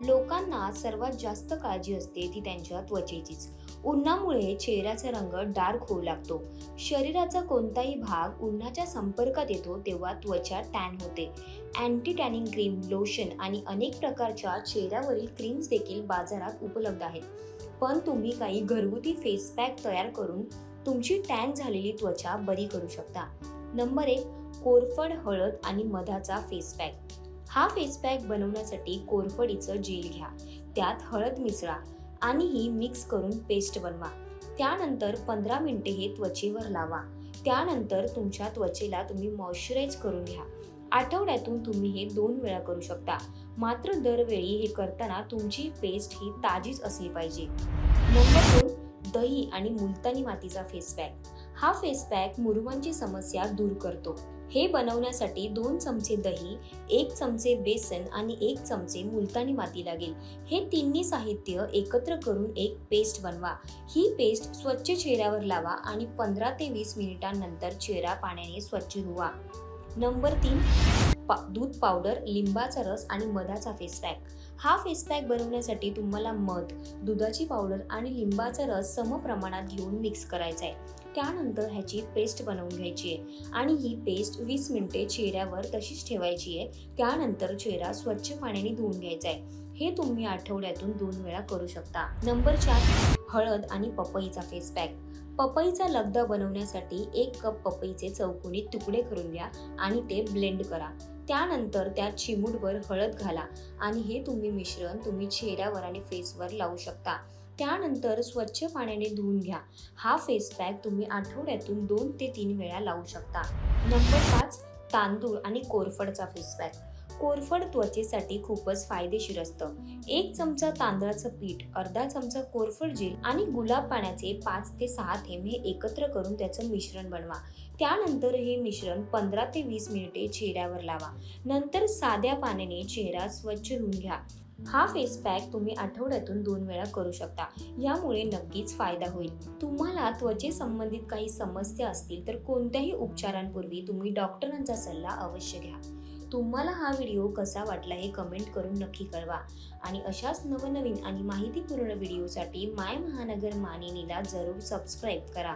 लोकांना सर्वात जास्त काळजी असते ती त्यांच्या त्वचेचीच. उन्हामुळे चेहऱ्याचा रंग डार्क होऊ लागतो. शरीराचा कोणताही भाग उन्हाच्या संपर्कात येतो तेव्हा त्वचा टॅन होते. अँटी टॅनिंग क्रीम लोशन आणि अनेक प्रकारच्या चेहऱ्यावरील क्रीम्स देखील बाजारात उपलब्ध आहेत. पण तुम्ही काही घरगुती फेस पॅक तयार करून तुमची टॅन झालेली त्वचा बरी करू शकता. नंबर एक कोरफड हळद आणि मधाचा फेस पॅक. हा फेस पॅक बनवण्यासाठी कोरफडीचं जेल घ्या. त्यात हळद मिसळा आणि ही मिक्स करून पेस्ट बनवा. त्यानंतर पंधरा मिनिटे हे त्वचेवर लावा. त्यानंतर तुमच्या त्वचेला तुम्ही मॉइश्चराईज करून घ्या. आठवड्यातून तुम्ही हे दोन वेळा करू शकता. मात्र दरवेळी हे करताना तुमची पेस्ट ही ताजीच असली पाहिजे. नंबर दोन दही आणि मुलतानी मातीचा फेस पॅक हा फेस पॅक मुरुमांची समस्या दूर करतो. हे बनवण्यासाठी दोन चमचे दही एक चमचे बेसन आणि एक चमचे मुलतानी माती लागेल. हे तिन्ही साहित्य एकत्र करून एक पेस्ट बनवा. ही पेस्ट स्वच्छ चेहऱ्यावर लावा आणि पंधरा ते वीस मिनिटांनंतर चेहरा पाण्याने स्वच्छ धुवा. नंबर तीन पा दूध पावडर लिंबाचा रस आणि मधाचा फेस पॅक हा फेस पॅक बनवण्यासाठी तुम्हाला मध दुधाची पावडर आणि लिंबाचा रस सम प्रमाणात घेऊन मिक्स करायचा आहे त्यानंतर ह्याची पेस्ट बनवून घ्यायची आहे. आणि ही पेस्ट वीस मिनिटे चेहऱ्यावर तशीच ठेवायची आहे. त्यानंतर चेहरा स्वच्छ पाण्याने धुवून घ्यायचा आहे. हे तुम्ही आठवड्यातून दोन वेळा करू शकता. नंबर चार हळद आणि पपईचा फेस पॅक पपईचा लगदा बनवण्यासाठी एक कप पपईचे चौकोनी तुकडे करून घ्या आणि ते ब्लेंड करा. त्यानंतर त्यात चिमूटभर हळद घाला आणि हे तुम्ही मिश्रण तुम्ही चेहऱ्यावर आणि फेसवर लावू शकता. त्यानंतर स्वच्छ पाण्याने धुवून घ्या. हा फेस पॅक तुम्ही आठवड्यातून दोन ते तीन वेळा लावू शकता. नंबर पाच तांदूळ आणि कोरफडचा फेस पॅक कोरफड त्वचेसाठी खूपच फायदेशीर असतं. एक चमचा तांदळाचं पीठ अर्धा चमचा कोरफड जेल आणि गुलाब पाण्याचे पाच ते सहा थेंब हे एकत्र करून त्याचं मिश्रण बनवा. त्यानंतर हे मिश्रण पंधरा ते वीस मिनिटे चेहऱ्यावर लावा. नंतर साध्या पाण्याने चेहरा स्वच्छ धुवून घ्या. हा फेस पॅक तुम्ही आठवड्यातून दोन वेळा करू शकता. यामुळे नक्कीच फायदा होईल. तुम्हाला त्वचेसंबंधित काही समस्या असतील तर कोणत्याही उपचारांपूर्वी तुम्ही डॉक्टरांचा सल्ला अवश्य घ्या. तुम्हाला हा व्हिडिओ कसा वाटला हे कमेंट करून नक्की कळवा. आणि अशाच नवनवीन आणि माहितीपूर्ण व्हिडिओसाठी माय महानगर मानिनीला जरूर सबस्क्राईब करा.